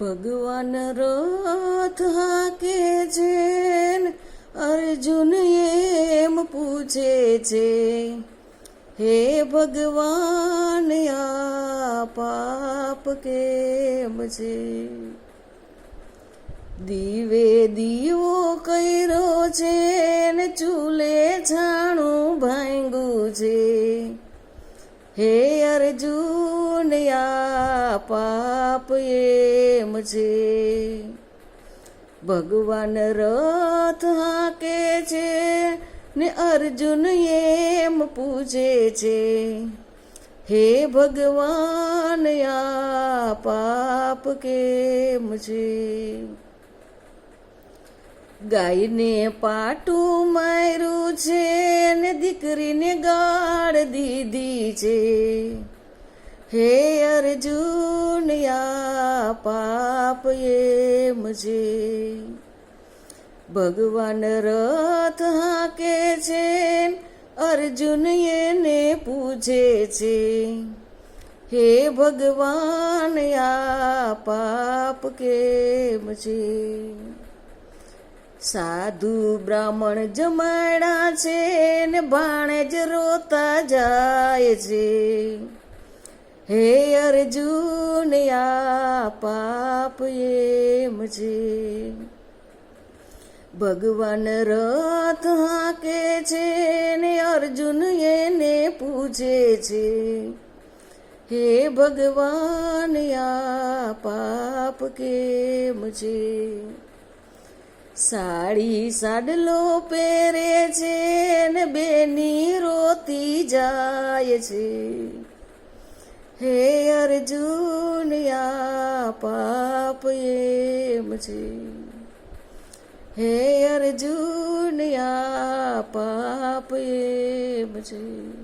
ભગવાન રથ હાકે છે અર્જુન એમ પૂછે છે, હે ભગવાન, આ પાપ કેમ છે? દીવે દીવો કર્યો છે ને ચૂલે હે અર્જુન, આ પાપ એમ છે. ભગવાન રથ હાકે છે ને અર્જુન એમ પૂજે છે. હે ભગવાન, આ પાપ કેમ છે? ગાયને પાટું માર્યું છે ને દીકરીને ગાળ દીધી છે. હે અર્જુન પાપ એમ છે. ભગવાન રથ હાકે છે અર્જુન એને પૂછે છે. હે ભગવાન આ પાપ કેમ છે? સાધુ બ્રાહ્મણ જમાડા છે ને ભાણે જ રોતા જાય છે. હે અર્જુન પાપ એમ છે. ભગવાન રથ હાકે છે ને અર્જુન એને પૂછે છે. હે ભગવાન, આ પાપ કેમ છે? સાડી સાડલો પહેરે છે ને બેની રોતી જાય છે. હે અર્જુન પાપ એમ છે. હે અર્જુન પાપ એમ છે.